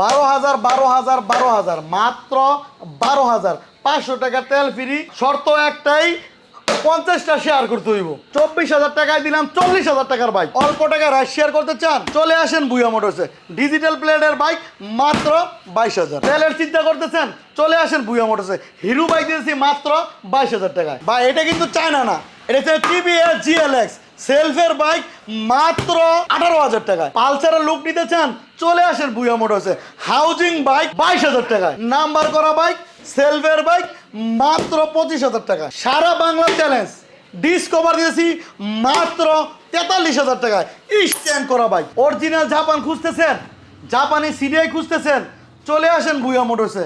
বারো হাজার বারো হাজার বারো হাজার, মাত্র বারো হাজার। পাঁচশো টাকা তেল ফ্রি শর্ত একটাই, পঞ্চাশটা শেয়ার করতে হইব। চব্বিশ হাজার টাকায় দিলাম চল্লিশ হাজার টাকার বাইক অল্প টাকা রাইড শেয়ার করতে চান, চলে আসেন বুয়া মোটরসে। ডিজিটাল প্লেটের বাইক মাত্র বাইশ হাজার। তেলের চিন্তা করতেছেন, চলে আসেন বুয়া মোটরসে। হিরো বাইক দিয়েছি, মাত্র বাইশ হাজার টাকায়। বা এটা কিন্তু চায়না না। এটা হচ্ছে টিভিএস জিএলএক্স সেলফের বাইক মাত্র আঠারো হাজার টাকায়। পালসারের লুক নিতে চান, চলে আসেন বুয়া মোটরসে। হাউজিং বাইক বাইশ হাজার টাকায়। নাম্বার করা বাইক, সেলফের বাইক মাত্র পঁচিশ হাজার টাকা সারা বাংলা চ্যালেঞ্জ ডিসকভার দিয়েছি, মাত্র তেতাল্লিশ হাজার টাকায়। স্ট্যান্ড করা বাইক। অরিজিনাল জাপান খুঁজতেছেন জাপানি সিডিআই খুঁজতেছেন, চলে আসেন বুয়া মোটরসে।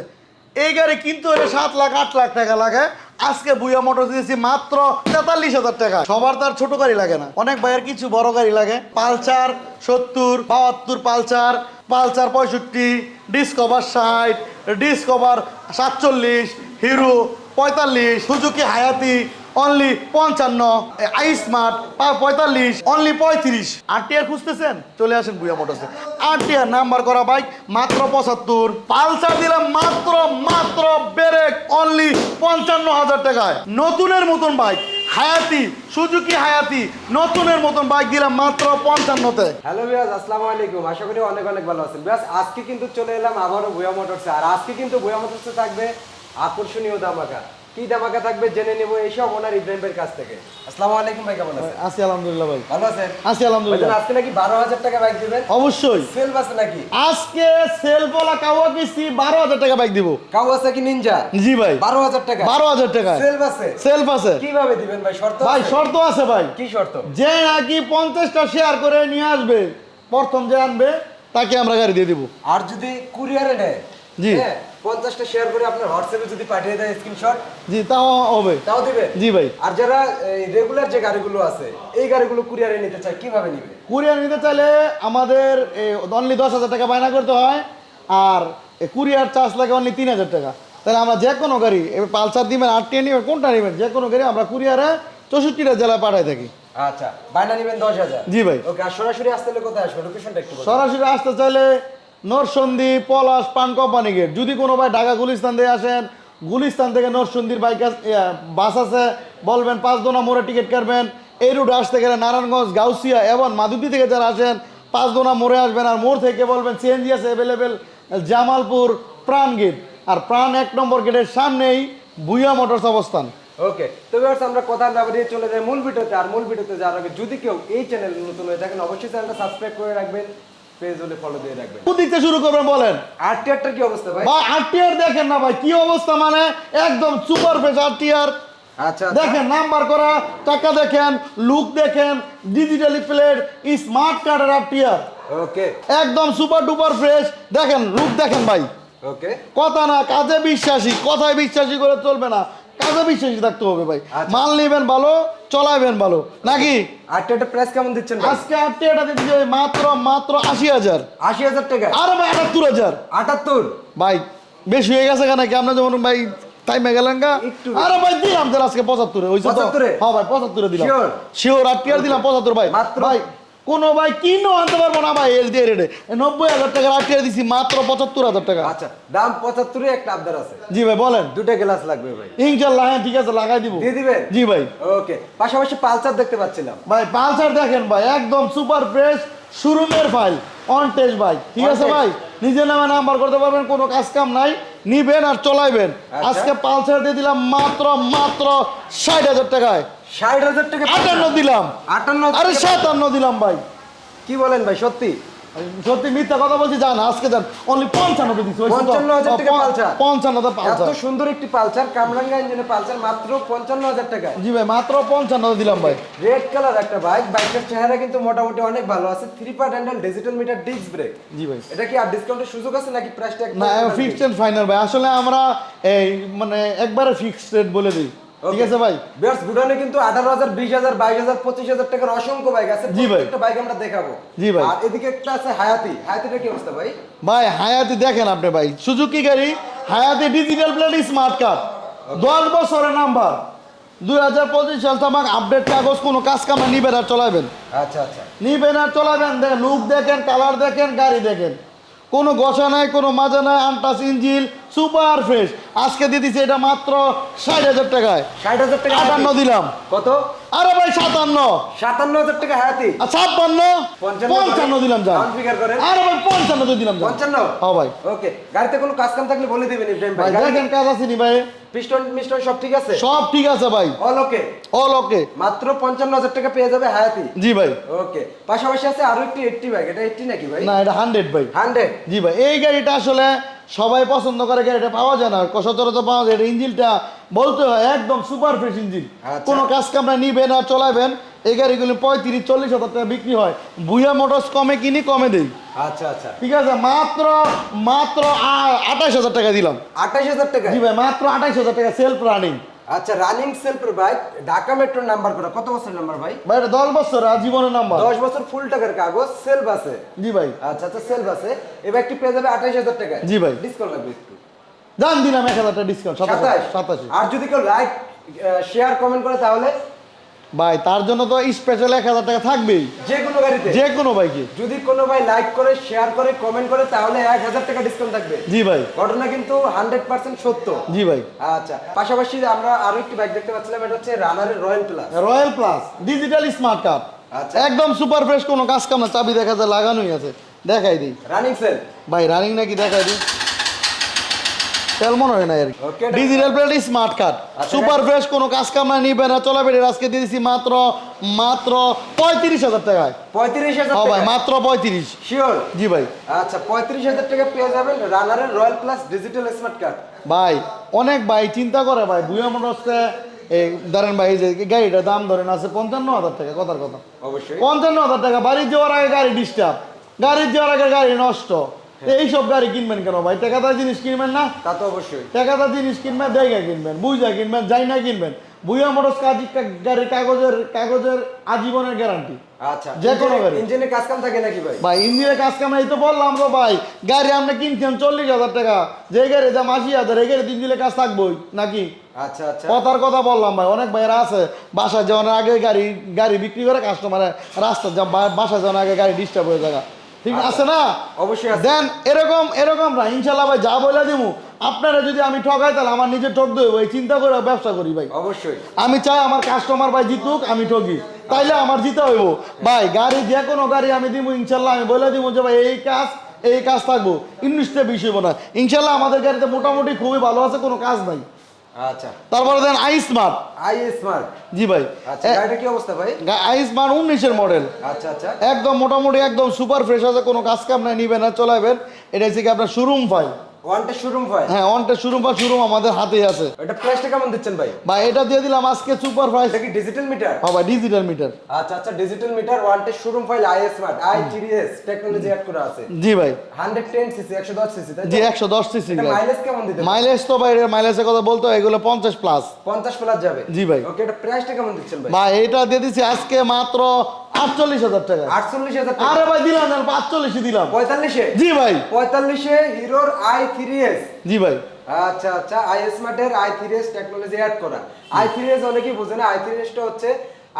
এই গাড়ি কিন্তু হলে সাত লাখ, আট লাখ টাকা লাগে। আজকে বুয়া মোটর দিয়েছি মাত্র তেতাল্লিশ হাজার টাকা। সবার তার ছোট গাড়ি লাগে না। অনেক ভাইয়ের কিছু বড় গাড়ি লাগে। পালচার সত্তর, বাহাত্তর পালচার পালচার পঁয়ষট্টি, ডিসকভার ষাট, ডিসকভার সাতচল্লিশ, হিরো পঁয়তাল্লিশ, সুজুকি হায়াতি অনলি পঞ্চান্ন আই স্মার্ট পঁয়তাল্লিশ অনলি পঁয়ত্রিশ। আর খুঁজতেছেন? চলে আসেন বুয়া মোটরসে। আর নাম্বার করা বাইক মাত্র পঁচাত্তর। পালসার দিলাম মাত্র মাত্র ব্রেক অনলি পঞ্চান্ন হাজার টাকায়। নতুনের মতন বাইক, হায়াতি, সুজুকি হায়াতি, নতুনের মতন বাইক দিলাম মাত্র পঞ্চান্নতে। হ্যালো বিয়াস আসসালামু আলাইকুম। আশা করি অনেক অনেক ভালো আছেন। বিয়াস আজকে কিন্তু চলে এলাম আবারও ভুয়া মোটরসে। আর আজকে কিন্তু ভুয়া মোটরসে থাকবে আকর্ষণীয় দামাকা কি দামাকা থাকবে জেনে নেব এইসব ওনার ইব্রাহিমের কাছ থেকে। আসসালামু আলাইকুম ভাই কেমন আছেন? আছি আলহামদুলিল্লাহ ভাই। ভালো আছেন? আছি আলহামদুলিল্লাহ। আজকে নাকি বারো হাজার টাকা বাইক দিবেন? অবশ্যই। সেল আছে নাকি? আজকে সেল বলা কাওয়া কিস্তি বারো হাজার টাকা বাইক দিব। কাওয়াসাকি নিনজা জি ভাই। বারো হাজার টাকা? বারো হাজার টাকা। সেল আছে? সেলফ আছে। কীভাবে দিবেন ভাই শর্ত ভাই শর্ত আছে ভাই। কি শর্ত? যে নাকি পঞ্চাশটা শেয়ার করে নিয়ে আসবে প্রথম যে আনবে তাকে আমরা গাড়ি দিয়ে দিব। আর যদি কুরিয়ারে নেয়? জি। হ্যাঁ, পঞ্চাশটা শেয়ার করে আপনার হোয়াটসঅ্যাপে যদি পাঠিয়ে দেয় স্ক্রিনশট জি তাও হবে। তাও দিবে? জি ভাই। আর যারা রেগুলার যে গাড়িগুলো আছে এই গাড়িগুলো কুরিয়ারে নিতে চায় কীভাবে নিবে? কুরিয়ার নিতে চাইলে আমাদের অনলি দশ হাজার টাকা বায়না করতে হয় আর কুরিয়ার চার্জ লাগে অনলি তিন হাজার টাকা। তাহলে আমরা যে কোনো গাড়ি পালসার দিবেন আটটিয়ে নেবেন কোনটা নেবেন যে কোনো গাড়ি আমরা কুরিয়ারে চৌষট্টিটা জেলায় পাঠাই থাকি। আচ্ছা বায়না নিবেন দশ হাজার? জি ভাই। ওকে আর সরাসরি আসতে হলে কোথায় আসবে? লোকেশনটা একটু সরাসরি আসতে চাইলে নরসন্দী পলাশ, পান কোম্পানি গেট। যদি কোনো ভাই ঢাকা গুলিস্তান থেকে আসেন, গুলিস্তান থেকে নরসন্দির বাইক বাস আছে, বলবেন পাঁচ দোনা মোড়ে টিকিট কাটবেন। এই রুটে আসতে গেলে নারায়ণগঞ্জ, গাউসিয়া এবং মাধুপি থেকে যারা আসেন, পাঁচ দোনা মোড়ে আসবেন আর মোড় থেকে বলবেন সিএনজি আছে অ্যাভেলেবেল জামালপুর প্রাণ গেট। আর প্রাণ এক নম্বর গেটের সামনেই ভুইয়া মোটরস অবস্থান। ওকে, তো আমরা কথা না বাড়িয়ে চলে যাই মূল ভিডিওতে। আর মূল ভিডিওতে যাওয়ার আগে যদি কেউ এই চ্যানেল নতুন হয়ে থাকেন, অবশ্যই চ্যানেলটা সাবস্ক্রাইব করে রাখবেন। পেজ হলে ফলো দিয়ে রাখবেন। কোন দিকতে শুরু করবেন বলেন? আর কি অবস্থা ভাই? বা আরটিআর দেখেন না ভাই কি অবস্থা মানে? একদম সুপার আরটিআর আচ্ছা দেখেন নাম্বার করা টাকা দেখেন লুক দেখেন ডিজিটালি প্লেট স্মার্ট কার্ডের আরটিআর ওকে একদম সুপার ডুপার ফ্রেশ দেখেন লুক দেখেন ভাই। ওকে কথা না কাজে বিশ্বাসী কথায় বিশ্বাসী করে চলবে না। কাজে বিশ্বাসী থাকতে হবে ভাই। আচ্ছা। মাল নেবেন ভালো চলাইবেন ভালো। নাকি? আর টিয়ারটার প্রাইস কেমন দিচ্ছেন আজকে দিচ্ছে মাত্র মাত্র আশি হাজার। আশি হাজার টাকা? আর ভাই আটাত্তর হাজার। আটাত্তর? ভাই বেশি হয়ে গেছে কেন? কি আপনার যেমন ভাই টাইমে গেলেন গা? আরে ভাই দিলাম তাহলে আজকে পঁচাত্তরে ওই 75 এ? হ্যাঁ ভাই পঁচাত্তরে দিলাম? শিওর আর টিয়ার দিলাম পঁচাত্তর ভাই। ভাই কোন ভাই কিনো আনতে পারব না ভাই এল দিয়ে রেটে নব্বই হাজার টাকার আর টিয়ার দিছি মাত্র পঁচাত্তর হাজার টাকা। আচ্ছা দাম পঁচাত্তরে একটা আবদার আছে। জি ভাই বলেন। দুটা গ্লাস লাগবে ভাই। ইনশাল্লাহ হ্যাঁ ঠিক আছে লাগাই দিব। দিয়ে দিবেন? জি ভাই। ওকে পাশাপাশি পালসার দেখতে পাচ্ছিলাম। ভাই পালসার দেখেন ভাই একদম সুপার ফ্রেশ শোরুমের ফাইল অন টেস্ট ভাই। ঠিক আছে ভাই? নিজের নামে নাম্বার করতে পারবেন কোনো কাজ কাম নাই। নিবেন আর চলাইবেন। আচ্ছা। আজকে পালসার দিয়ে দিলাম মাত্র মাত্র ষাট হাজার টাকায়। ষাট হাজার টাকা আটান্ন দিলাম। আটান্ন আরে সাতান্ন দিলাম ভাই। কি বলেন ভাই সত্যি? সত্যি মিথ্যা কথা বলছি জান আজকে যান। অনলি পঞ্চান্ন দিচ্ছি পঞ্চান্ন হাজার টাকা পালসার। পঞ্চান্ন হাজার এত সুন্দর একটি পালসার কামরাঙ্গা ইঞ্জিনের পালসার মাত্র পঞ্চান্ন হাজার টাকা জি ভাই মাত্র পঞ্চান্ন দিলাম ভাই। রেড কালার একটা বাইক বাইকের চেহারা কিন্তু মোটামুটি অনেক ভালো আছে। Three part handle digital meter disc brake জি ভাই। এটা কি আর ডিসকাউন্টের সুযোগ আছে নাকি প্রাইসটা না ফিক্সড এন্ড ফাইনাল ভাই। আসলে আমরা এই মানে একবারে ফিক্সড রেট বলে দিই। ঠিক আছে ভাই? বিয়ার্স গুডাউনে কিন্তু আঠারো হাজার বিশ হাজার বাইশ হাজার পঁচিশ হাজার টাকার অসংখ্য বাইক আছে। জি ভাই। একটা বাইক আমরা দেখাবো। জি ভাই। আর এদিকে একটা আছে হায়াতি। হায়াতিটা কি অবস্থা ভাই? ভাই হায়াতি দেখেন আপনি ভাই। সুজুকি গাড়ি হায়াতি ডিজিটাল প্লেট স্মার্ট কার্ড দশ বছরের নাম্বার দুই হাজার পঁচিশ সাল তামাক আপডেট কাগজ কোনো কাজ কামে নিবেন আর চলাবেন। আচ্ছা আচ্ছা। নিবেন আর চলাবেন। দেখেন লুক দেখেন কালার দেখেন গাড়ি দেখেন। কোনো গসা নাই কোনো মাজা নাই আনটাস ইঞ্জিল সুপার ফ্রেশ। আজকে দিয়ে দিচ্ছে এটা মাত্র ষাট হাজার টাকায়। ষাট হাজার টাকা আটান্ন দিলাম। কত? আরে ভাই সাতান্ন। সাতান্ন হাজার টাকা হায়াতি ছাপ্পান্ন? পঞ্চান্ন দিলাম করেন। আরে ভাই পঞ্চান্ন তো দিলাম পঞ্চান্ন? হ্যাঁ ভাই। ওকে। গাড়িতে কোনো কাজ কাম থাকলে বলে দিবেন ইব্রাহিম ভাই ভাই। দেখেন কাজ আছে নি ভাই। পিস্টন মিস্টন সব ঠিক আছে? সব ঠিক আছে ভাই। অল ওকে অল ওকে মাত্র পঞ্চান্ন হাজার টাকা পেয়ে যাবে হায়াতি? জি ভাই। ওকে। পাশাপাশি আছে আরও একটি এইটটি বাইক এটা এইটটি নাকি ভাই? না এটা হান্ড্রেড ভাই। হান্ড্রেড জি ভাই। এই গাড়িটা আসলে সবাই পছন্দ করে গাড়িটা পাওয়া যায় না? সচরাচর পাওয়া যায়। এটা ইঞ্জিনটা বলতে হয় একদম সুপার ফ্রেশ ইঞ্জিন আচ্ছা। কোনো কাজ কামরা নিবেন আর চলাবেন এই গাড়িগুলি পঁয়ত্রিশ চল্লিশ হাজার টাকা বিক্রি হয়। বুয়া মোটরস কমে কিনি কমে দেই। আচ্ছা আচ্ছা। ঠিক আছে? মাত্র মাত্র আঠাশ হাজার টাকা দিলাম। আঠাশ হাজার টাকা? জি ভাই মাত্র আঠাশ হাজার টাকা সেলফ রানিং আচ্ছা রানিং সেলফের বাইক ঢাকা মেট্রোর নাম্বার করা কত বছর নাম্বার ভাই? ভাই এটা দশ বছর আজীবনের নাম্বার দশ বছর ফুল টাকার কাগজ সেলফ আছে। জি ভাই। আচ্ছা আচ্ছা সেলফ আছে। এই বাইকটি পেয়ে যাবে আঠাশ হাজার টাকা জি ভাই। ডিসকাউন্ট লাগবে একটু। দাম দিলাম এক হাজার টাকা ডিসকাউন্ট সাতাশ সাতাশি? আর যদি কেউ লাইক শেয়ার কমেন্ট করে তাহলে ভাই তার জন্য তো স্পেশাল এক হাজার টাকা থাকবেই। যে কোনো গাড়িতে। যে কোনো বাইকে। যদি কোনো ভাই লাইক করে শেয়ার করে কমেন্ট করে তাহলে এক হাজার টাকা ডিসকাউন্ট থাকবে। জি ভাই। ঘটনা কিন্তু হান্ড্রেড পার্সেন্ট সত্য। জি ভাই। আচ্ছা পাশাপাশি আমরা আরও একটি বাইক দেখতে পাচ্ছিলাম এটা হচ্ছে রানারের royal plus royal plus digital smart card আচ্ছা। একদম সুপার ফ্রেশ কোনো কাজ কাম না চাবি দেখা যায় লাগানোই আছে। দেখাই দিই। রানিং সেল ভাই রানিং নাকি দেখাই দিই? তেল মনে হয় না আর digital plate smart card super fresh কোনো কাজ কাম না নিবে না চলাফেরি আজকে দিয়ে দিচ্ছি মাত্র মাত্র পঁয়ত্রিশ হাজার টাকায়। পঁয়ত্রিশ হাজার ভাই মাত্র পঁয়ত্রিশ। শিওর জি ভাই। আচ্ছা পঁয়ত্রিশ হাজার টাকা পেয়ে যাবেন রানারের royal plus digital smart card ভাই অনেক ভাই চিন্তা করে ভাই বুয়া মোটরসে এই ধরেন ভাই যে গাড়িটার দাম ধরেন আছে পঞ্চান্ন হাজার টাকা কথার কথা। অবশ্যই। পঞ্চান্ন হাজার টাকা বাড়ি যাওয়ার আগে গাড়ি ডিস্টার্ব গাড়ি যাওয়ার আগে গাড়ি নষ্ট। এইসব গাড়ি কিনবেন কেন ভাই? টাকাদার জিনিস কিনবেন না? তা তো অবশ্যই। টাকাদার জিনিস কিনবেন জায়গা কিনবেন বুঝা কিনবেন যাই না কিনবেন। বুয়া মোটরস কাজ গাড়ির কাগজের কাগজের আজীবনের গ্যারান্টি আচ্ছা। যে কোনো গাড়ি। ইঞ্জিনে কাজ কাম থাকে নাকি ভাই? ভাই ইঞ্জিনের কাজ কামাই তো বললাম তো ভাই। গাড়ি আপনি কিনছেন চল্লিশ হাজার টাকা। যে গাড়ি দাম আশি হাজার এই গাড়ি ইঞ্জিনের কাজ থাকবোই নাকি? আচ্ছা আচ্ছা। কথার কথা বললাম ভাই অনেক ভাইয়েরা আছে যাওয়ার আগে গাড়ি গাড়ি বিক্রি করে কাস্টমারে রাস্তা যা- বাসা যাওয়ার আগে গাড়ি ডিস্টার্ব হয়ে যায়। ঠিক আছে না? অবশ্যই দেন এরকম এরকম না ইনশাল্লাহ ভাই যা বলে দিব আপনারা যদি আমি ঠকাই তাহলে আমার নিজে ঠক দেবো ভাই চিন্তা করে ব্যবসা করি ভাই। অবশ্যই। আমি চাই আমার কাস্টমার ভাই জিতুক আমি ঠকি। তাইলে আমার জিতে হইব। ভাই গাড়ি যে কোনো গাড়ি আমি দিব ইনশাল্লাহ আমি বলে দিব যে ভাই এই কাজ এই কাজ থাকব। ইংলিশটা বিষয় না ইনশাল্লাহ আমাদের গাড়িতে মোটামুটি খুবই ভালো আছে কোনো কাজ নাই। আচ্ছা। তারপরে then I smart. I smart. জি ভাই। আচ্ছা গাড়িটা কি অবস্থা ভাই? আই স্মার্ট উনিশের মডেল। আচ্ছা আচ্ছা। একদম মোটামুটি একদম সুপার ফ্রেশ আছে কোনো কাজ কাম নাই নিবেন না চলাবেন এটা হচ্ছে কি আপনার শোরুম পাই ওয়ানটা শোরুম ভাই হ্যাঁ অনটা শোরুম বা শোরুম আমাদের হাতেই আছে। এটা প্রাইসটা কেমন দিচ্ছেন ভাই? ভাই এটা দিয়ে দিলাম আজকে সুপার প্রাইস এটা কি ডিজিটাল মিটার হ্যাঁ ভাই ডিজিটাল মিটার আচ্ছা আচ্ছা ডিজিটাল মিটার ওয়ানটা showroom file I smart I three S technology add করা আছে। জি ভাই। হান্ড্রেড টেন সিসি একশো দশ সিসি তাই জি একশো দশ সিসি মাইলেজ কেমন দিতে মাইলেজ তো ভাই মাইলেজের কথা বলতে এগুলো পঞ্চাশ প্লাস পঞ্চাশ প্লাস যাবে। জি ভাই। ওকে এটা প্রাইসটা কেমন দিচ্ছেন ভাই? ভাই এটা দিয়ে দিচ্ছি আজকে মাত্র আটচল্লিশ হাজার টাকা। আটচল্লিশ হাজার টাকা। আরে ভাই দিলাম না পাঁচচল্লিশে দিলাম। পঁয়তাল্লিশে? জি ভাই। পঁয়তাল্লিশে হিরোর আই থ্রিএস জি ভাই। আচ্ছা আচ্ছা I স্মার্টের I three S technology add করা। আই থ্রিএস অনেকেই বোঝে না আই থ্রিএসটা হচ্ছে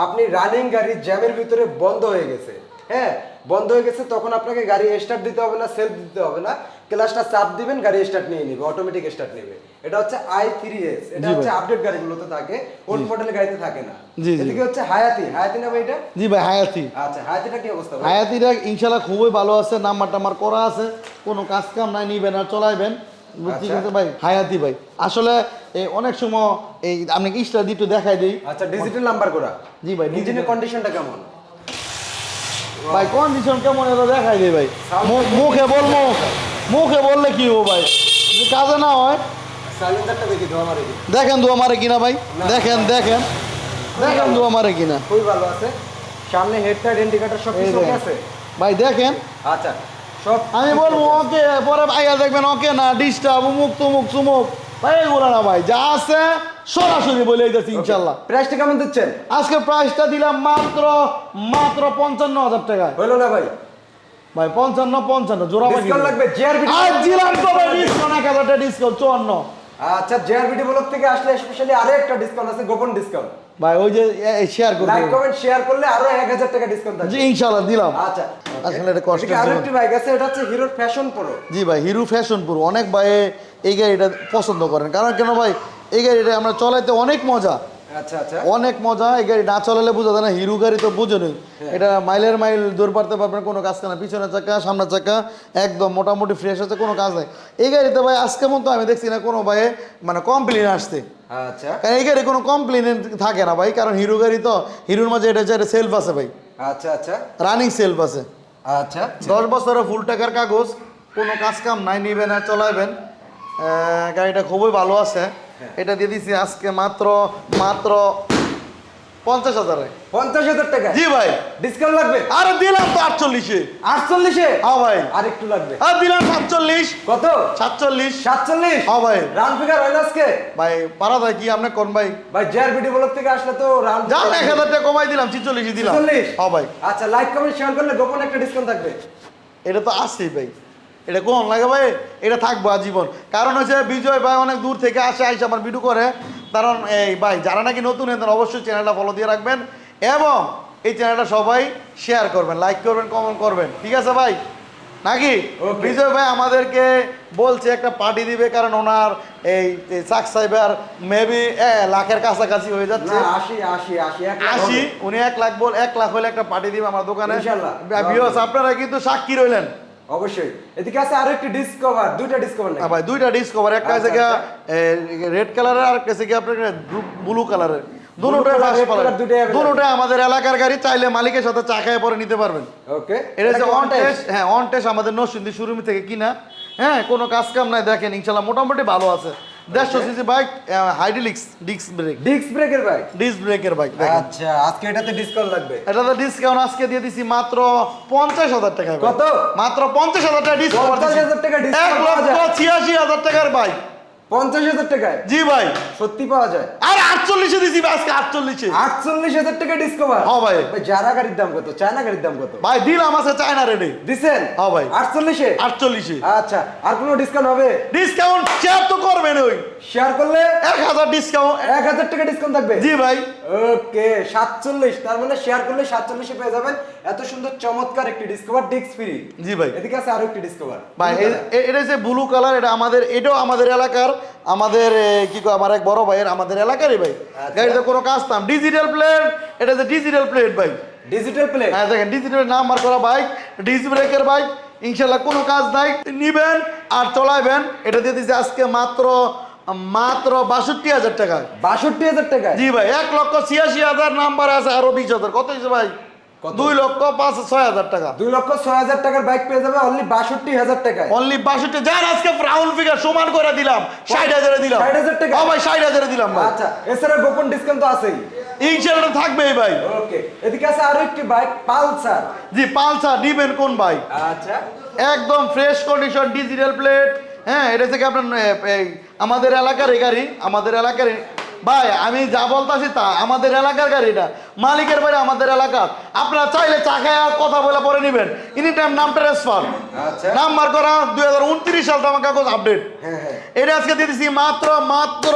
আপনি রানিং গাড়ি জ্যামের ভিতরে বন্ধ হয়ে গেছে। হ্যাঁ বন্ধ হয়ে গেছে তখন আপনাকে গাড়ি স্টার্ট দিতে হবে না সেলফ দিতে হবে না। ক্লাসটা চাপ দিবেন গাড়ি স্টার্ট নিয়ে নিবে অটোমেটিক স্টার্ট নেবে। এটা হচ্ছে আই থ্রি এস এটা হচ্ছে আপডেট গাড়িগুলোতে থাকে ওল্ড মডেল গাড়িতে থাকে না। এদিকে হচ্ছে হায়াতি হায়াতি না ভাই এটা? জি ভাই হায়াতি আচ্ছা হায়াতিটা কি অবস্থা হায়াতিটা ইনশাল্লাহ খুবই ভালো আছে নাম্বার টাম্বার করা আছে কোনো কাজ কাম নাই নিবেন আর চলাইবেন। ঠিক আচ্ছা। আছে ভাই? হায়াতি ভাই। আসলে অনেক সময় এই দিতে দেখাই দিই। আচ্ছা ডিজিটাল নাম্বার করা। জি ভাই ইঞ্জিনের কন্ডিশনটা কেমন? ভাই কন্ডিশন কেমন এটা দেখাই দিই ভাই। মুখে বলব মুখে বললে কি হব ভাই? কাজে না হয়। দেখেন দু আমারে কিনা ভাই। দেখেন দেখেন। দেখেন দু আমারে কিনা। খুবই ভালো আছে। সামনে হেডটা ইন্ডিকেটর সব কিছু। আছে? ভাই দেখেন। আচ্ছা সব আমি বলব ওকে পরে ভাইয়া দেখবেন ওকে না ডিস্টার্ব উমুক তুমুক চুমুক। ভাই এগুলো না ভাই যা আছে সরাসরি বলে দিতেছি ইনশাল্লাহ। প্রাইসটা কেমন দিচ্ছেন? আজকে প্রাইসটা দিলাম মাত্র মাত্র পঞ্চান্ন হাজার টাকায় না ভাই? ভাই পঞ্চান্ন পঞ্চান্ন জোড়া ভাই ডিসকাউন্ট লাগবে জিআরবি আজ দিলাম। তো ভাই ডিসকাউন্ট এক হাজার টাকা ডিসকাউন্ট চুয়ান্ন। আচ্ছা ব্লক থেকে আসলে স্পেশালি আরেকটা ডিসকাউন্ট আছে গোপন ডিসকাউন্ট ভাই ওই যে শেয়ার করতে লাইক কমেন্ট শেয়ার করলে আরও এক হাজার টাকা ডিসকাউন্ট থাকবে। জি ইনশাল্লাহ দিলাম। আচ্ছা আসলে এটা কষ্ট আর। একটি বাইক আছে এটা হচ্ছে হিরো ফ্যাশন প্রো জি ভাই হিরো ফ্যাশন পুরো অনেক ভাই এই গাড়িটা পছন্দ করেন। কারণ কেন ভাই এই গাড়িটা আমরা চলাইতে অনেক মজা। অনেক মজা এই গাড়ি না চালালে বোঝা যায় না হিরো গাড়ি তো বুঝেনি এটা মাইলের মাইল দূর পারতে পারবেন কোনো কাজ না। পিছনের চাকা সামনের চাকা একদম মোটামুটি ফ্রেশ আছে কোনো কাজ নাই। এই গাড়িতে ভাই আজকে মতো আমি দেখছি না কোনো ভাই মানে কমপ্লেন আসছে। আচ্ছা। কারণ এই গাড়ি কোনো কমপ্লেন থাকে না ভাই কারণ হিরো গাড়ি তো হিরোর মাঝে এটা হচ্ছে সেলফ আছে ভাই। আচ্ছা আচ্ছা। রানিং সেলফ আছে। আচ্ছা দশ বছরের ফুল টাকার কাগজ কোনো কাজ কাম নাই নিবেন আর চলাইবেন। গাড়িটা খুবই ভালো আছে। এটা দিয়ে দিছি আজকে মাত্র মাত্র পঞ্চাশ হাজারে। পঞ্চাশ হাজার টাকা? জি ভাই। ডিসকাউন্ট লাগবে? আরে দিলাম তো আটচল্লিশে। আটচল্লিশে? হ্যাঁ ভাই। আর একটু লাগবে। আর দিলাম সাতচল্লিশ। কত? সাতচল্লিশ। সাতচল্লিশ? হ্যাঁ ভাই। রান ফিগার হয় আজকে? ভাই পারা যায় কি? আপনি কোন ভাই? ভাই জেআর ভিডিও ব্লগ থেকে আসলে তো রান যান এক হাজার টাকা কমাই দিলাম ছিচল্লিশই দিলাম। চল্লিশ হ্যাঁ ভাই। আচ্ছা লাইক কমেন্ট শেয়ার করলে গোপন একটা ডিসকাউন্ট থাকবে। এটা তো আসছেই ভাই। এটা কোন লাগে ভাই? এটা থাকব আজীবন। কারণ হচ্ছে বিজয় ভাই অনেক দূর থেকে আসে আইসে আমার ভিডিও করে। কারণ এই ভাই যারা নাকি নতুন এদের অবশ্যই চ্যানেলটা ফলো দিয়ে রাখবেন এবং এই চ্যানেলটা সবাই শেয়ার করবেন লাইক করবেন কমেন্ট করবেন। ঠিক আছে ভাই? নাকি. বিজয় ভাই আমাদেরকে বলছে একটা পার্টি দিবে কারণ ওনার এই সাবস্ক্রাইবার মেবি লাখের কাছাকাছি হয়ে যাচ্ছে। আশি আশি আশি আশি উনি এক লাখ বল এক লাখ হলে একটা পার্টি দিবে আমার দোকানে। আপনারা কিন্তু সাক্ষী রইলেন। অবশ্যই। এদিকে আছে আরও একটি ডিসকভার দুইটা ডিসকভার ভাই দুইটা ডিসকভার একটা আছে গিয়া রেড কালারের আর একটা আছে আপনার ব্লু কালারের আমাদের এলাকার গাড়ি চাইলে মালিকের সাথে চা খায় পরে নিতে পারবেন। ওকে এটা হচ্ছে অন টেস্ট হ্যাঁ অন টেস্ট আমাদের নরসিংদী শোরুম থেকে কিনা। হ্যাঁ কোনো কাজ কাম নাই দেখেন ইনশাল্লাহ মোটামুটি ভালো আছে। দেড়শো CC bike hydraulics disc brake disc ব্রেকের বাইক ডিস্ক ব্রেকের বাইক আচ্ছা আজকে এটাতে ডিসকাউন্ট লাগবে। এটাতে ডিসকাউন্ট আজকে দিয়ে দিছি মাত্র পঞ্চাশ হাজার টাকা কত? মাত্র পঞ্চাশ হাজার টাকা ডিসকাউন্ট 50,000 টাকা এক লক্ষ ছিয়াশি হাজার টাকার বাইক পঞ্চাশ হাজার টাকায়? জি ভাই। সত্যি পাওয়া যায়? আর আটচল্লিশে দিছি ভাই, আজকে আটচল্লিশে। আটচল্লিশ হাজার টাকা ডিসকভার হ্যাঁ ভাই। যারা গাড়ির দাম কত? চায়না গাড়ির দাম কত? ভাই দিলাম আছে চায়না রেডি। দিছেন? হ্যাঁ ভাই। আটচল্লিশে? আটচল্লিশে। আচ্ছা আর কোনো ডিসকাউন্ট হবে? ডিসকাউন্ট শেয়ার তো করবেন ওই। শেয়ার করলে? এক হাজার ডিসকাউন্ট এক হাজার টাকা ডিসকাউন্ট থাকবে? জি ভাই। ওকে সাতচল্লিশ। তার মানে শেয়ার করলে সাতচল্লিশে পেয়ে যাবেন। এত সুন্দর চমৎকার একটি ডিসকভার ডিস্ক ফ্রি জি ভাই। এদিকে আছে আরও একটি ডিসকভার ভাই এটা যে ব্লু কালার এটা আমাদের এটাও আমাদের এলাকার আমাদের কি কয় আমার এক বড় ভাইয়ের আমাদের এলাকারই ভাই। আচ্ছা। গাড়িতে কোনো কাজ নাম ডিজিটাল প্লেট এটা যে ডিজিটাল প্লেট ভাই। ডিজিটাল প্লেট হ্যাঁ দেখেন ডিজিটাল নাম্বার করা বাইক ডিস ব্রেকের বাইক ইনশাল্লাহ কোনো কাজ নাই। নিবেন আর চলাইবেন এটা দিয়ে দিচ্ছে আজকে মাত্র মাত্র বাষট্টি হাজার টাকা। বাষট্টি হাজার টাকা জি ভাই এক লক্ষ ছিয়াশি হাজার নাম্বার আছে আরও বিশ হাজার। কত ভাই? দুই লক্ষ পাঁচ ছয় হাজার টাকা। দুই লক্ষ ছয় হাজার টাকার বাইক পেয়ে যাবে অনলি বাষট্টি হাজার টাকায়। অনলি বাষট্টি যার আজকে রাউন্ড ফিগার সমান করে দিলাম ষাট হাজারে দিলাম। 60,000 টাকা? ভাই ষাট হাজারে দিলাম আচ্ছা এছাড়া গোপন ডিসকাউন্ট তো আছেই। থাকবেই ভাই। ওকে এদিকে আছে আরও একটি বাইক পালসার। জি পালসার নিবেন কোন ভাই? আচ্ছা। একদম ফ্রেশ কন্ডিশন ডিজিটাল প্লেট হ্যাঁ এটা থেকে আপনার আমাদের এলাকার গাড়ি আমাদের এলাকার ভাই আমি যা বলতাছি তা আমাদের এলাকার গাড়িটা মালিকের বাড়ি আমাদের এলাকার আপনারা চাইলে চাকায় কথা বলে পরে নেবেন। এনি টাইম নাম ট্রান্সফার নাম নাম্বার করা দুই হাজার উনত্রিশ সাল আমার কাগজ আপডেট হ্যাঁ হ্যাঁ। এটা আজকে দিয়ে মাত্র মাত্র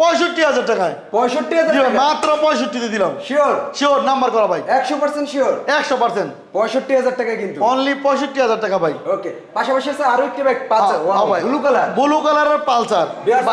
পঁয়ষট্টি হাজার টাকায়। পঁয়ষট্টি হাজার টাকা? মাত্র পঁয়ষট্টিতে দিলাম। শিওর শিওর নাম্বার করা ভাই। একশো পার্সেন্ট শিওর একশো পার্সেন্ট পঁয়ষট্টি হাজার টাকা কিন্তু। অনলি পঁয়ষট্টি হাজার টাকা ভাই। ওকে পাশাপাশি আছে আরও একটি bag Pulsar. Blue colour blue কালারের পালসার।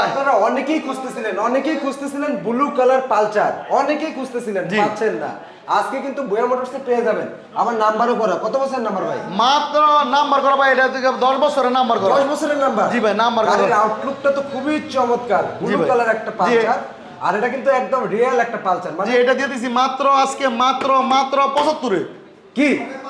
আপনারা অনেকেই খুঁজতেছিলেন অনেকেই খুঁজতেছিলেন ব্লু কালার পালচার অনেকেই খুঁজতেছিলেন পাচ্ছেন না। আজকে কিন্তু বুয়া মোটরসে পেয়ে যাবেন। আমার নাম্বারও করা। কত বছরের নাম্বার ভাই? মাত্র নাম্বার করা ভাই এটা থেকে দশ বছরের নাম্বার করা। দশ বছরের নাম্বার জি ভাই, নাম্বার করা। আউটলুকটা তো খুবই চমৎকার। ব্লু কালার একটা পালসার। আর এটা কিন্তু একদম রিয়েল একটা পালসার। মানে এটা দিয়ে দিছি মাত্র আজকে মাত্র মাত্র পঁচাত্তরে। কি?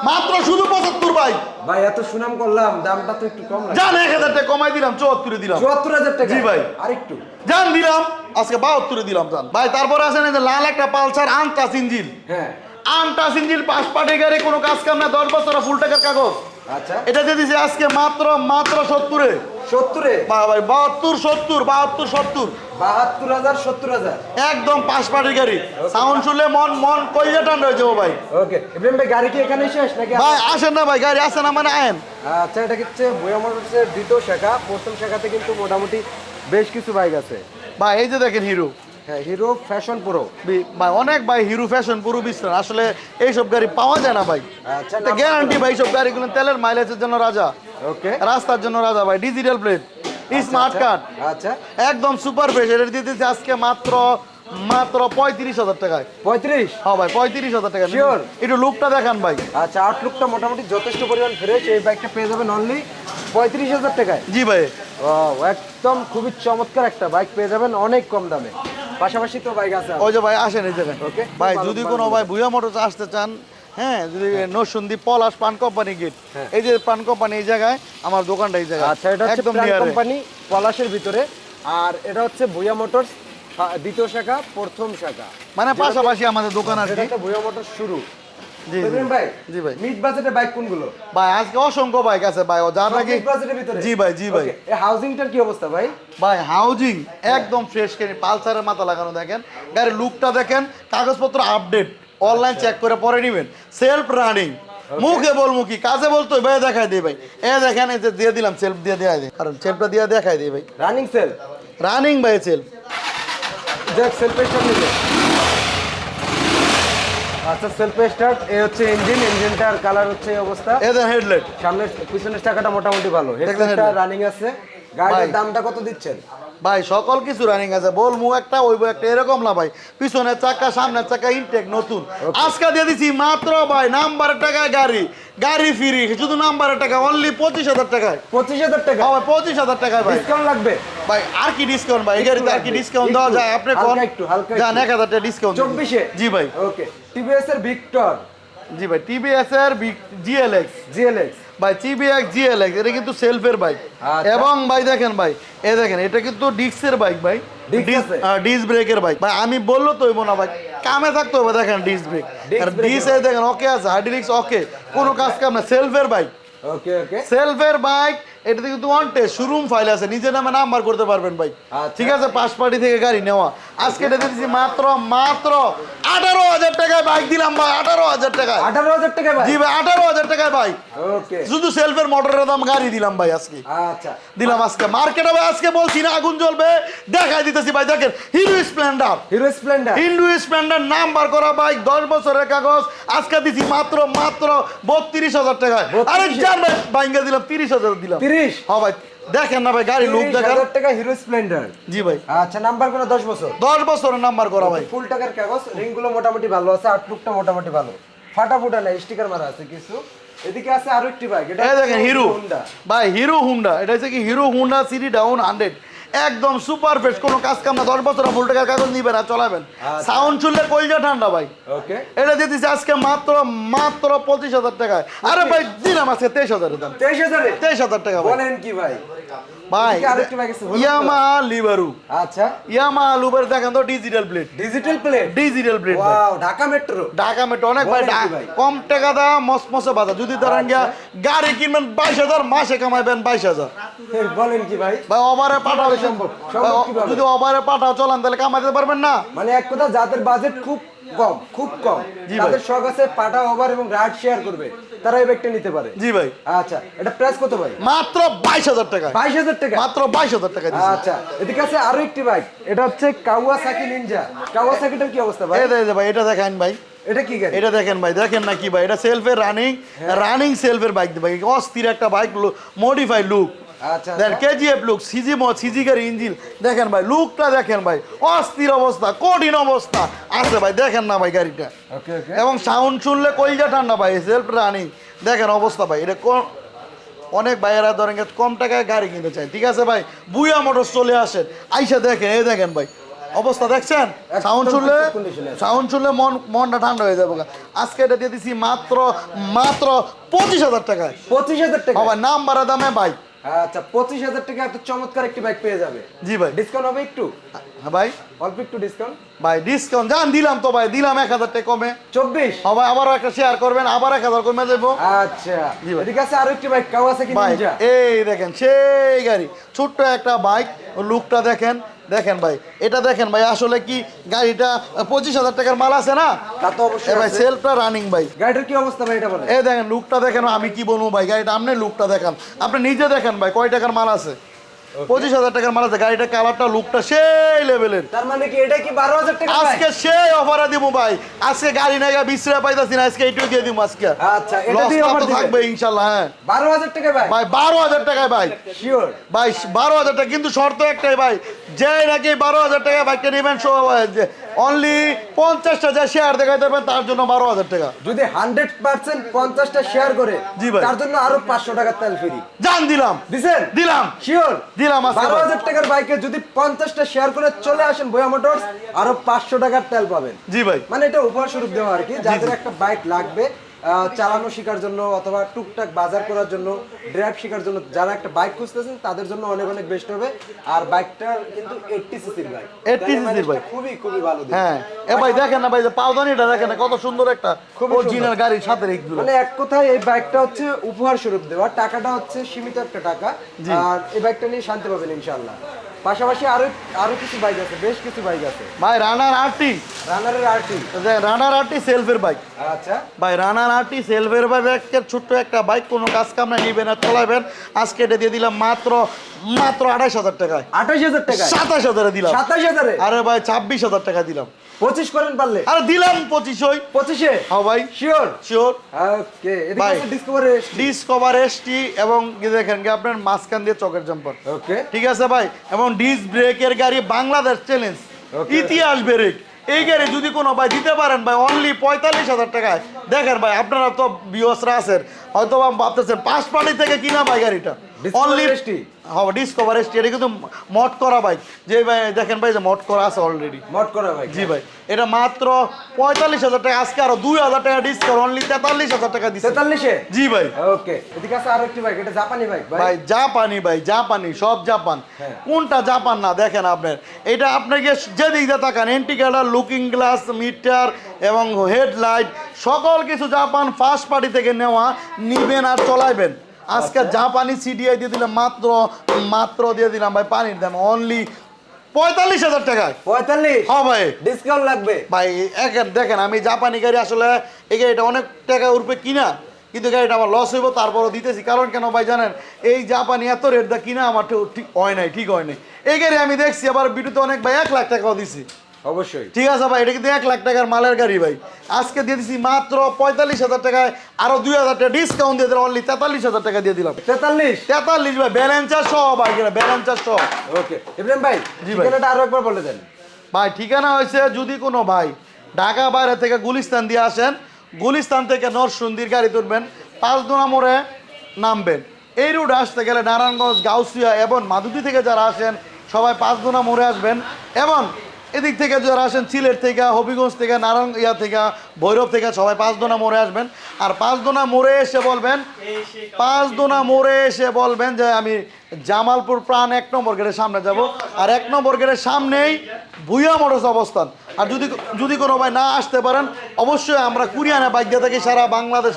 মাত্র শুধু পঁচাত্তর ভাই। ভাই এত সুনাম করলাম দামটা তো একটু কম জান এক হাজার টাকা কমাই দিলাম চুয়াত্তরে দিলাম। চুয়াত্তর হাজার টাকা? জি ভাই। আরেকটু। জান দিলাম। আজকে বাহাত্তরে দিলাম জান। ভাই তারপরে আসেন এই যে লাল একটা পালসার আনটা সিঞ্জিল হ্যাঁ। আনটাস ইঞ্জিল পাঁচ পাটি গাড়ি কোনো কাজ কাম না দশ বছর ফুল টাকার কাগজ। আচ্ছা। এটা দিয়ে দিছি আজকে মাত্র মাত্র সত্তরে। সত্তরে? বাহাত্তর সত্তর বাহাত্তর সত্তর। বাহাত্তর হাজার সত্তর হাজার। একদম পাঁচ পাটির গাড়ি। সাউন্ড শুনলে মন মন যাব ভাই ওকে ইব্রাহিম ভাই গাড়ি কি এখানে শেষ নাকি ভাই আসেন না ভাই গাড়ি না মানে আয়েন। আচ্ছা এটা হচ্ছে মোটরসের দ্বিতীয় শাখা প্রথম শাখাতে কিন্তু মোটামুটি বেশ কিছু বাইক আছে। ভাই এই যে দেখেন হিরো। হ্যাঁ হিরো ফ্যাশন প্রো ভাই অনেক ভাই হিরো ফ্যাশন পুরো বিশ্রাম আসলে এইসব গাড়ি পাওয়া যায় না ভাই। আচ্ছা গ্যারান্টি ভাই সব গাড়িগুলো তেলের মাইলেজের জন্য রাজা। ওকে রাস্তার জন্য রাজা ভাই ডিজিটাল প্লেট স্মার্ট কার্ড আচ্ছা। একদম সুপার ফ্রেশ এটা দিচ্ছি আজকে মাত্র মাত্র পঁয়ত্রিশ হাজার টাকায়। পঁয়ত্রিশ? হ্যাঁ ভাই পঁয়ত্রিশ হাজার টাকা Sure? একটু লুকটা দেখান ভাই। আচ্ছা আউটলুকটা মোটামুটি যথেষ্ট পরিমাণ ফ্রেশ এই বাইকটা পেয়ে যাবেন অনলি পঁয়ত্রিশ হাজার টাকায়। জি ভাই। একদম খুবই চমৎকার একটা বাইক পেয়ে যাবেন অনেক কম দামে। পাশাপাশি তো বাইক আছে ওই যে ভাই আসেন এই দেখেন ওকে ভাই যদি কোনো ভাই মোটরস আসতে চান হ্যাঁ যদি নরসুন্দি পলাশ পান কোম্পানি গেট হ্যাঁ। এই যে পান কোম্পানি এই জায়গায় আমার দোকানটা এই জায়গায় আচ্ছা এটা একদম। কোম্পানি পলাশের ভিতরে আর এটা হচ্ছে ভুয়া মোটরস দ্বিতীয় শাখা প্রথম শাখা। মানে পাশাপাশি আমাদের দোকান আছে এটা কি। ভুয়া মোটরস শুরু। ভাই? জি ভাই। মিড বাজেটে বাইক কোনগুলো? ভাই আজকে অসংখ্য বাইক আছে ভাই যার নাকি বাজেটের ভিতরে? জি ভাই জি ভাই। এই হাউজিংটার কি অবস্থা ভাই? ভাই হাউজিং একদম ফ্রেশ কিনে পালসারের মাথা লাগানো দেখেন। গাড়ির লুকটা দেখেন কাগজপত্র আপডেট অনলাইন চেক করে পরে নেবেন। সেলফ রানিং মুখে বলব কি কাজে বলতো ভাই দেখাই দিই ভাই। এ দেখেন এই যে দিয়ে দিলাম সেলফ দিয়ে দেখাই দিই কারণ সেলফটা দিয়ে দেখাই দিই ভাই। রানিং সেল রানিং ভাই সেলফ দেখ সেলফ নিলে আচ্ছা সেলফ স্টার্ট এ হচ্ছে ইঞ্জিন ইঞ্জিনটার কালার হচ্ছে এই অবস্থা। এদের হেডলাইট সামনের পিছনের চাকাটা মোটামুটি ভালো। হেডলাইটটা রানিং আছে। গাড়ির দামটা কত দিচ্ছেন? ভাই সকল কিছু রানিং আছে। বল বলমু একটা ওইবো একটা এরকম না ভাই। পিছনের চাকা সামনের চাকা ইনটেক নতুন। আজকে দিয়ে দিছি মাত্র ভাই নাম্বারের টাকায় গাড়ি। গাড়ি ফ্রি শুধু নাম্বারের টাকা অনলি পঁচিশ হাজার টাকায়। পঁচিশ হাজার টাকা? হ্যাঁ ভাই পঁচিশ হাজার টাকায় ভাই। ডিসকাউন্ট লাগবে? ভাই আর কি ডিসকাউন্ট ভাই? এই গাড়িতে আর কি ডিসকাউন্ট দেওয়া যায়? আপনি কোন একটু, হালকা একটু। এক হাজার টাকা ডিসকাউন্ট চব্বিশে? জি ভাই। ওকে টিভিএস এর ভিক্টর জি ভাই টিভিএস এর জিএলএক্স জিএলএক্স ভাই টিভিএক্স জিএলএক্স এটা কিন্তু সেলফের বাইক আচ্ছা। এবং ভাই দেখেন ভাই এ দেখেন এটা কিন্তু ডিস্কের বাইক ভাই। ডিস ব্রেকের বাইক ভাই আমি বলল তো না ভাই কামে থাকতে হবে দেখেন ডিস্ক ব্রেক ডিস দেখেন ওকে আছে হাইড্রোলিক্স ওকে কোনো কাজ কাম না সেলফের বাইক ওকে ওকে সেলফের বাইক এটাতে কিন্তু ওয়ান টেস্ট শোরুম ফাইল আছে নিজের নামে নাম্বার করতে পারবেন ভাই। আচ্ছা। ঠিক আছে পাশ পার্টি থেকে গাড়ি নেওয়া। আজকে এটা দিচ্ছি মাত্র মাত্র আঠারো হাজার টাকায় বাইক দিলাম ভাই আঠারো হাজার টাকায়। আঠারো হাজার টাকা জি ভাই আঠারো হাজার টাকায় ভাই শুধু সেলফের মোটরের দাম গাড়ি দিলাম ভাই আজকে। আচ্ছা। দিলাম আজকে। মার্কেটে ভাই আজকে বলছি না আগুন জ্বলবে দেখাই দিতেছি ভাই দেখেন হিরো স্প্লেন্ডার হিরো স্প্লেন্ডার হিন্দু স্প্লেন্ডার নাম্বার করা বাইক দশ বছরের কাগজ। আজকে দিছি মাত্র মাত্র বত্রিশ হাজার টাকায়। 32,000 আরে জান ভাই বাইঙ্গা দিলাম তিরিশ হাজার দিলাম। তিরিশ। হ্যাঁ ভাই দেখেন না ভাই গাড়ি লুক দেখেন। হাজার টাকা হিরো স্প্লেন্ডার। জি ভাই। আচ্ছা নাম্বার কোনো দশ বছর। দশ বছরের নাম্বার করা ভাই। ফুল টাকার কাগজ রিংগুলো মোটামুটি ভালো আছে আউটলুকটা মোটামুটি ভালো। ফাটা ফুটা না স্টিকার মারা আছে কিছু। এদিকে আছে আরও একটি বাইক এটা দেখেন হিরো। হোন্ডা ভাই হিরো হুন্ডা এটা হচ্ছে কি Hero Honda city down hundred একদম সুপার ফ্রেশ কোনো কাজ কাম না দশ বছর ফুল টাকার কাগজ নিবেন না চলাবেন। আচ্ছা। সাউন্ড শুনলে কলজা ঠান্ডা ভাই। ওকে এটা দিয়ে দিছে আজকে মাত্র মাত্র পঁচিশ হাজার টাকায়। আরে ভাই দিলাম আজকে তেইশ হাজার দাম। তেইশ হাজার? তেইশ হাজার টাকা বলেন কি ভাই? ভাই ইয়ামা লিভারু আচ্ছা। ইয়ামা লুবার দেখেন তো digital plate digital plate digital plate wow Dhaka metro Dhaka metro অনেক ভাই? কম টাকা দা মস মসে বাজার। যদি ধরেন গিয়া গাড়ি কিনবেন বাইশ হাজার মাসে কামাইবেন বাইশ হাজার। বলেন কি ভাই? ভাই ওভারে পাঠাও। সম্ভব? যদি ওভারে পাঠাও চলান তাহলে কামাইতে পারবেন না? মানে এক কথা যাদের বাজেট খুব কম খুব কম। জি ভাই। তাদের শখ আছে পাটা ওভার এবং রাইড শেয়ার করবে। তারা এই ব্যাগটা নিতে পারে। জি ভাই। আচ্ছা এটা প্রাইস কত ভাই? মাত্র বাইশ হাজার টাকা। বাইশ হাজার টাকা? মাত্র বাইশ হাজার টাকা দিচ্ছি আচ্ছা এদিকে আছে আরও একটি বাইক এটা হচ্ছে কাওয়াসাকি নিনজা কাওয়াসাকিটার কি অবস্থা ভাই? এই দে- দে ভাই এটা দেখেন ভাই। এটা কি গাড়ি? এটা দেখেন ভাই দেখেন না কি ভাই এটা সেলফের রানিং। রানিং সেলফের বাইক ভাই। অস্থির একটা bike modify look then KGF look CG মো সিজি গাড়ি ইঞ্জিন। দেখেন ভাই লুকটা দেখেন ভাই অস্থির অবস্থা কঠিন অবস্থা। আছে ভাই দেখেন না ভাই গাড়িটা। এবং সাউন্ড শুনলে কলজা ঠান্ডা ভাই সেলফ রানিং দেখেন অবস্থা ভাই এটা কোন অনেক ভাইয়েরা ধরেন কম টাকায় গাড়ি কিনতে চায়। ঠিক আছে ভাই বুয়া মোটর চলে আসেন। আইসা দেখেন এই দেখেন ভাই অবস্থা দেখছেন? সাউন্ড শুনলে। সাউন্ড শুনলে মন মনটা ঠান্ডা হয়ে যাবে আজকে এটা দিয়ে দিছি মাত্র মাত্র পঁচিশ হাজার টাকায়। পঁচিশ হাজার টাকা নাম বাড়া দামে ভাই আচ্ছা পঁচিশ হাজার টাকা এত চমৎকার একটি বাইক পেয়ে যাবে। জি ভাই। ডিসকাউন্ট হবে একটু? হ্যাঁ ভাই। অল্প একটু ডিসকাউন্ট ভাই ডিসকাউন্ট জান দিলাম তো ভাই দিলাম এক হাজার টাকা কমে। চব্বিশ? হবে আবার আবারও একটা শেয়ার করবেন আবার এক হাজার কমে দেবো। আচ্ছা জি ভাই। ঠিক আছে আরও একটি বাইক কাওয়াসাকি ভাই নিনজা এই দেখেন সেই গাড়ি ছোট্ট একটা বাইক লুকটা দেখেন। দেখেন ভাই এটা দেখেন ভাই আসলে কি গাড়িটা পঁচিশ হাজার টাকার মাল আছে না? তা তো অবশ্যই ভাই। সেলফটা রানিং ভাই। গাড়িটার কি অবস্থা ভাই এটা বলেন। এই দেখেন লুকটা দেখেন আমি কি বলব ভাই গাড়িটা আপনি লুকটা দেখান। আপনি নিজে দেখেন ভাই কয় টাকার মাল আছে? পঁচিশ হাজার টাকার মাল আছে গাড়িটা কালারটা লুকটা সেই লেভেলের তার মানে কি এটা কি বারো হাজার টাকা আজকে সেই অফারে দিব ভাই। আজকে গাড়ি বিশ্রা পাইতাছি না আজকে এইটুকু দিয়ে দিব আজকে। আচ্ছা, এটা দিয়ে থাকবে ইনশাল্লাহ হ্যাঁ। বারো হাজার টাকা ভাই? ভাই বারো হাজার টাকায় ভাই। শিওর ভাই বারো হাজার টাকা কিন্তু শর্ত একটাই ভাই যে নাকি বারো হাজার টাকা বাইকটা নেবেন অনলি পঞ্চাশটা যা শেয়ার দেখাই দেবেন তার জন্য বারো হাজার টাকা। যদি হান্ড্রেড পার্সেন্ট পঞ্চাশটা শেয়ার করে জি ভাই। তার জন্য আরও পাঁচশো টাকার তেল ফ্রি। জান দিলাম। দিছেন? দিলাম। শিওর দিলাম বারো হাজার টাকার বাইকে যদি পঞ্চাশটা শেয়ার করে চলে আসেন বয়া মোটরস আরও পাঁচশো টাকার তেল পাবেন। জি ভাই। মানে এটা উপহার স্বরূপ দেওয়া আর কি। যাদের একটা বাইক লাগবে চালানো শেখার জন্য অথবা টুকটাক বাজার করার জন্য ড্রাইভ শেখার জন্য যারা একটা বাইক খুঁজতেছেন তাদের জন্য অনেক অনেক বেস্ট হবে। আর বাইকটা কিন্তু এইটটি সিসির বাইক 80 cc র bike। খুবই খুবই ভালো হ্যাঁ। এ ভাই দেখেন না ভাই যে পাওদানিটা দেখেন না কত সুন্দর একটা অরিজিনাল গাড়ির সাথে মানে এক কথায় এই বাইকটা হচ্ছে উপহার স্বরূপ দেওয়া। টাকাটা হচ্ছে সীমিত একটা টাকা। আর এই বাইকটা নিয়ে শান্তি পাবেন ইনশাল্লাহ পাশাপাশি আরও আরও কিছু বাইক আছে বেশ কিছু বাইক আছে। ভাই রানার আরটি রানারের আরটি রানার আরটি সেলফের বাইক আচ্ছা। ভাই রানার আরটি সেলফের বাইকের ছোট্ট একটা বাইক কোনো কাজ কাম না নিবেন আর চলাবেন আজকে এটা দিয়ে দিলাম মাত্র মাত্র আঠাইশ হাজার টাকায়। আঠাশ হাজার টাকা সাতাশ হাজারে দিলাম। সাতাশ হাজারে? আরে ভাই ছাব্বিশ হাজার টাকা দিলাম। পঁচিশ করেন পারলে। আরে দিলাম পঁচিশ ওই পঁচিশে? হ্যাঁ ভাই। শিওর শিওর ওকে ভাই। ডিসকভারে ডিসকভার এসটি এবং দেখেন কি আপনার মাঝখান দিয়ে চকের জাম্পার ওকে ঠিক আছে ভাই এবং ডিস ব্রেকের গাড়ি বাংলাদেশ চ্যালেঞ্জ ইতিহাস ব্রেক এই গাড়ি যদি কোনো ভাই দিতে পারেন ভাই অনলি পঁয়তাল্লিশ হাজার টাকায়। দেখেন ভাই আপনারা তো বিহসরা আছেন। হয়তো ভাবতেছেন পাঁচ পানি থেকে কিনা ভাই গাড়িটা? অনলি? হবে ডিসকভার এসটি এটা কিন্তু মট করা বাইক যে ভাই দেখেন ভাই যে মট করা আছে অলরেডি মট করা ভাই জি ভাই এটা মাত্র পঁয়তাল্লিশ হাজার টাকা আজকে আরও দুই হাজার টাকা ডিসকাউন্ট অনলি তেতাল্লিশ হাজার টাকা দিচ্ছে তেতাল্লিশে? জি ভাই। ওকে এদিকে আছে আরও একটি বাইক এটা জাপানি বাইক ভাই। ভাই জাপানি ভাই জাপানি সব জাপান। হ্যাঁ। কোনটা জাপান না দেখেন আপনার। এটা আপনাকে যেদিক দিয়ে তাকান এন্টিকাটার লুকিং গ্লাস মিটার এবং হেডলাইট সকল কিছু জাপান ফার্স্ট পার্টি থেকে নেওয়া নিবেন আর চলাইবেন। আজকে আচ্ছা। জাপানি সিডিআই দিয়ে দিলাম মাত্র মাত্র দিয়ে দিলাম ভাই পানির দাম অনলি পঁয়তাল্লিশ হাজার টাকায় পঁয়তাল্লিশ? হ্যাঁ ভাই। ডিসকাউন্ট লাগবে? ভাই এক দেখেন আমি জাপানি গাড়ি আসলে এই গাড়িটা অনেক টাকা উঠবে কিনা কিন্তু গাড়িটা আমার লস হইব তারপরও দিতেছি। কারণ কেন ভাই জানেন এই জাপানি এত রেট দা কিনা আমার ঠিক হয় নাই ঠিক হয় নাই। এই গাড়ি আমি দেখছি আবার বিটুতে অনেক ভাই এক লাখ টাকাও দিছি। অবশ্যই। ঠিক আছে ভাই এটা কিন্তু এক লাখ টাকার মালের গাড়ি ভাই। আজকে দিয়ে দিছি মাত্র পঁয়তাল্লিশ হাজার টাকায় আরও দুই হাজার টাকা ডিসকাউন্ট দিয়ে দিলাম অনলি তেতাল্লিশ হাজার টাকা দিয়ে দিলাম। তেতাল্লিশ? তেতাল্লিশ ভাই ব্যালেন্সার সহ ভাই ব্যালেন্সার সহ। ওকে ইব্রাহিম ভাই জি ভাই। আরও একবার বলে দেন। ভাই ঠিকানা হয়েছে যদি কোনো ভাই ঢাকা বাইরে থেকে গুলিস্তান দিয়ে আসেন গুলিস্তান থেকে নরসুন্দির গাড়ি তুলবেন পাঁচদোনা মোড়ে নামবেন। এই রুট আসতে গেলে নারায়ণগঞ্জ গাউসিয়া এবং মাদুদি থেকে যারা আসেন সবাই পাঁচদোনা মোড়ে আসবেন। এবং এদিক থেকে যারা আসেন, সিলেট থেকে, হবিগঞ্জ থেকে নারায়ণ ইয়া থেকে, ভৈরব থেকে, সবাই পাঁচদোনা মোড়ে আসবেন। আর পাঁচদোনা মোড়ে এসে বলবেন পাঁচদোনা মোড়ে এসে বলবেন যে আমি জামালপুর প্রাণ এক নম্বর গেটের সামনে যাব। আর এক নম্বর গেটের সামনেই ভুইয়া মোটরস অবস্থান। আর যদি যদি কোনো ভাই না আসতে পারেন, অবশ্যই আমরা কুরিয়ানা বাইক দিয়ে থাকি, সারা বাংলাদেশ